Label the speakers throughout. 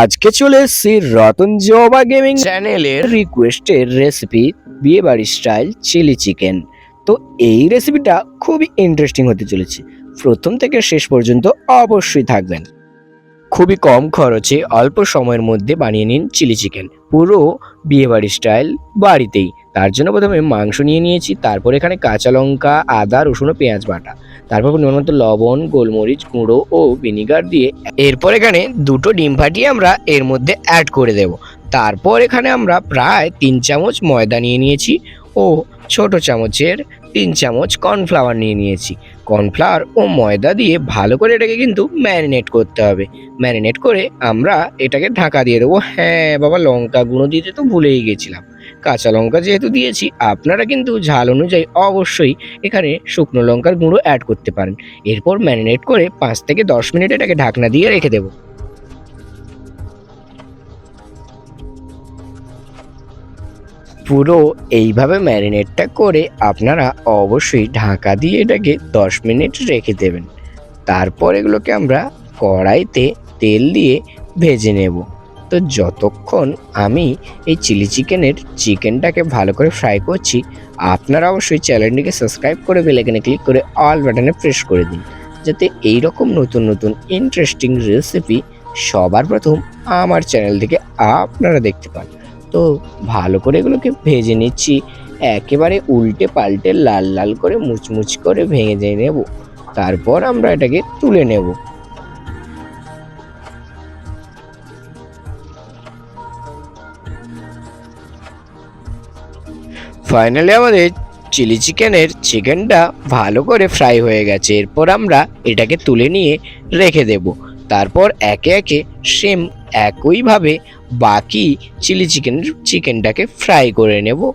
Speaker 1: আজকে চলে এসছি রতন জবা গেমিং চ্যানেলের রিকোয়েস্টের রেসিপি বিয়ে বাড়ির স্টাইল চিলি চিকেন তো এই রেসিপিটা খুবই ইন্টারেস্টিং হতে চলেছে। প্রথম থেকে শেষ পর্যন্ত অবশ্যই থাকবেন। খুবই কম খরচে অল্প সময়ের মধ্যে বানিয়ে নিন চিলি চিকেন পুরো বিয়ে বাড়ির স্টাইল বাড়িতেই। তার জন্য প্রথমে মাংস নিয়ে নিয়েছি, তারপর এখানে কাঁচা লঙ্কা, আদা, রসুন ও পেঁয়াজ বাটা। তারপর পরিমাণ মতো লবণ, গোলমরিচ গুঁড়ো ও ভিনিগার দিয়ে এরপর এখানে দুটো ডিম ফাটিয়ে আমরা এর মধ্যে অ্যাড করে দেব। তারপর এখানে আমরা প্রায় তিন চামচ ময়দা নিয়ে নিয়েছি ও ছোট চামচের তিন চামচ কর্নফ্লাওয়ার নিয়ে নিয়েছি। কর্নফ্লাওয়ার ও ময়দা দিয়ে ভালো করে এটাকে কিন্তু ম্যারিনেট করতে হবে। ম্যারিনেট করে আমরা এটাকে ঢাকা দিয়ে দেবো। হ্যাঁ বাবা, লঙ্কা গুঁড়ো দিতে তো ভুলেই গেছিলাম। কাঁচা লঙ্কা যেহেতু দিয়েছি, আপনারা কিন্তু ঝাল অনুযায়ী অবশ্যই এখানে শুকনো লঙ্কার গুঁড়ো অ্যাড করতে পারেন। এরপর ম্যারিনেট করে পাঁচ থেকে দশ মিনিট এটাকে ঢাকনা দিয়ে রেখে দেবো। পুরো এইভাবে ম্যারিনেটটা করে আপনারা অবশ্যই ঢাকা দিয়ে এটাকে দশ মিনিট রেখে দেবেন। তারপর এগুলোকে আমরা কড়াইতে তেল দিয়ে ভেজে নেব। তো যতক্ষণ আমি এই চিলি চিকেনের চিকেনটাকে ভালো করে ফ্রাই করছি, আপনারা অবশ্যই চ্যানেলটিকে সাবস্ক্রাইব করে বেলাইকনে ক্লিক করে অল বাটনে প্রেস করে দিন, যাতে এই রকম নতুন নতুন ইন্টারেস্টিং রেসিপি সবার প্রথম আমার চ্যানেল থেকে আপনারা দেখতে পান। তো ভালো করে এগুলোকে ভেজে নিচ্ছি, একেবারে উল্টে পাল্টে লাল লাল করে মুচমুচ করে ভেঙে নেব, তারপর আমরা এটাকে তুলে নেব। ফাইনালি আমাদের চিলি চিকেনের চিকেনটা ভালো করে ফ্রাই হয়ে গেছে। এরপর আমরা এটাকে তুলে নিয়ে রেখে দেব। তারপর একে একে সেম একইভাবে বাকি চিলি চিকেনের চিকেনটাকে ফ্রাই করে নেব।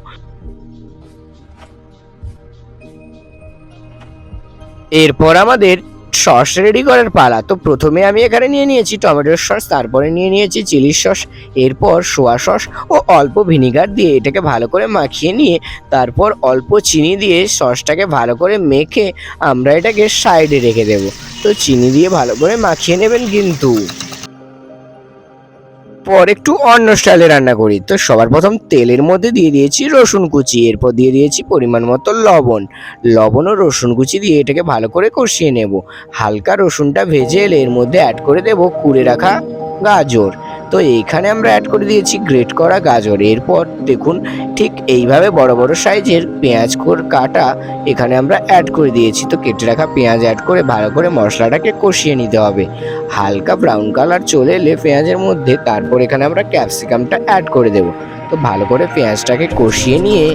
Speaker 1: এরপর আমাদের সস রেডি করার পালা। তো প্রথমে আমি এখানে নিয়ে নিয়েছি টমেটোর সস, তারপরে নিয়ে নিয়েছি চিলি সস, এরপর সোয়া সস ও অল্প ভিনিগার দিয়ে এটাকে ভালো করে মাখিয়ে নিয়ে তারপর অল্প চিনি দিয়ে সসটাকে ভালো করে মেখে আমরা এটাকে সাইডে রেখে দেব। তো চিনি দিয়ে ভালো করে মাখিয়ে নেবেন কিন্তু। পর একটু অন্য স্টাইলে রান্না করি। তো সবার প্রথম তেলের মধ্যে দিয়ে দিয়েছি রসুন কুচি। এরপর দিয়ে দিয়েছি পরিমাণ মতো লবণ। লবণ ও রসুন কুচি দিয়ে এটাকে ভালো করে কষিয়ে নেব। হালকা রসুনটা ভেজে এলে এর মধ্যে অ্যাড করে দেব কুড়ে রাখা গাজর। তো এইখানে আমরা অ্যাড করে দিয়েছি গ্রেট করা গাজর। এরপর দেখুন ঠিক এইভাবে বড় বড় সাইজের পেঁয়াজ কোর কাটা এখানে আমরা অ্যাড করে দিয়েছি। তো কেটে রাখা পেঁয়াজ অ্যাড করে ভালো করে মশলাটাকে কষিয়ে নিতে হবে। হালকা ব্রাউন কালার চলে এলে পেঁয়াজের মধ্যে তারপর এখানে আমরা ক্যাপসিকামটা অ্যাড করে দেব। তো ভালো করে পেঁয়াজটাকে কষিয়ে নিয়ে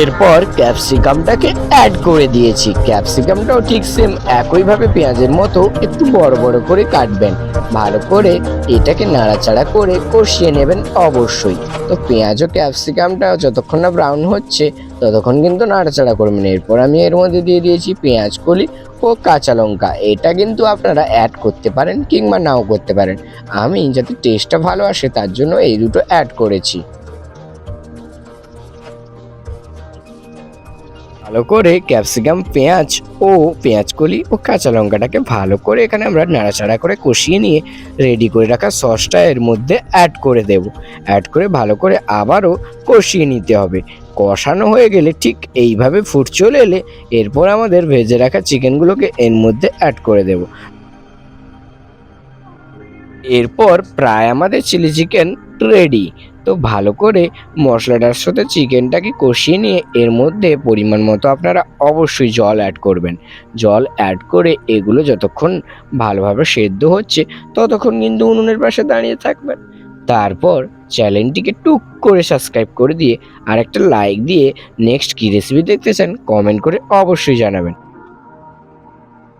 Speaker 1: এরপর ক্যাপসিকামটাকে অ্যাড করে দিয়েছি। ক্যাপসিকামটাও ঠিক সেম একইভাবে পেঁয়াজের মতো একটু বড় বড় করে কাটবেন। ভালো করে এটাকে নাড়াচাড়া করে কষিয়ে নেবেন অবশ্যই। তো পেঁয়াজ ও ক্যাপসিকামটা যতক্ষণ না ব্রাউন হচ্ছে, ততক্ষণ কিন্তু নাড়াচাড়া করবেন। এরপর আমি এর মধ্যে দিয়ে দিয়েছি পেঁয়াজ কলি ও কাঁচা লঙ্কা। এটা কিন্তু আপনারা অ্যাড করতে পারেন কিংবা নাও করতে পারেন। আমি যাতে টেস্টটা ভালো আসে, তার জন্য এই দুটো অ্যাড করেছি। ভালো করে ক্যাপসিকাম, পেঁয়াজ ও পেঁয়াজ কলি ও কাঁচা লঙ্কাটাকে ভালো করে এখানে আমরা নাড়াচাড়া করে কষিয়ে নিয়ে রেডি করে রাখা সসটা এর মধ্যে অ্যাড করে দেব। অ্যাড করে ভালো করে আবারও কষিয়ে নিতে হবে। কষানো হয়ে গেলে ঠিক এইভাবে ফুট চলে এলে এরপর আমাদের ভেজে রাখা চিকেনগুলোকে এর মধ্যে অ্যাড করে দেব। এরপর প্রায় আমাদের চিলি চিকেন রেডি তো ভালো করে মশলাটার সাথে চিকেনটাকে কষিয়ে নিয়ে এর মধ্যে পরিমাণ মতো আপনারা অবশ্যই জল অ্যাড করবেন। জল অ্যাড করে এগুলো যতক্ষণ ভালোভাবে সেদ্ধ হচ্ছে ততক্ষণ কিন্তু উনুনের পাশে দাঁড়িয়ে থাকবেন। তারপর চ্যানেলটিকে টুক করে সাবস্ক্রাইব করে দিয়ে আর একটা লাইক দিয়ে নেক্সট কী রেসিপি দেখতে চান কমেন্ট করে অবশ্যই জানাবেন।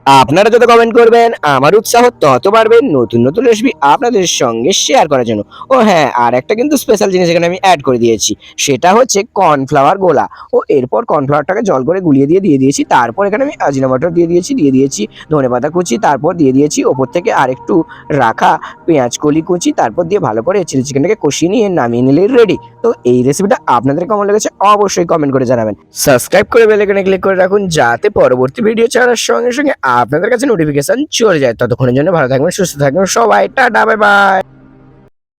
Speaker 1: আপনারা যত কমেন্ট করবেন, আমার উৎসাহ তত বাড়বে। নতুন নতুন রেসিপি আপনাদের সঙ্গে শেয়ার করার জন্য। ও হ্যাঁ আর একটা কিন্তু স্পেশাল জিনিস এখানে আমি অ্যাড করে দিয়েছি। সেটা হচ্ছে কর্নফ্লাওয়ার গোলা। ও এরপর কর্নফ্লাওয়ারটাকে জল করে গুলিয়ে দিয়ে দিয়ে দিয়েছি। তারপর এখানে আমি আজিনা মটর দিয়ে দিয়েছি দিয়ে দিয়েছি ধনে পাতা কুচি, তারপর দিয়ে দিয়েছি ওপর থেকে আরেকটু রাখা পেঁয়াজ কলি কুচি, তারপর দিয়ে ভালো করে চিলি চিকেনটাকে কষিয়ে নিয়ে নামিয়ে নিলেই রেডি তো এই রেসিপিটা আপনাদের কেমন লেগেছে অবশ্যই কমেন্ট করে জানাবেন। সাবস্ক্রাইব করে বেল আইকনে ক্লিক করে রাখুন, যাতে পরবর্তী ভিডিও ছাড়ার সঙ্গে সঙ্গে আপনাদের কাছে নোটিফিকেশন চলে যায়। ততক্ষণের জন্য ভালো থাকবেন, সুস্থ থাকবেন, সবাই, টাটা বাই বাই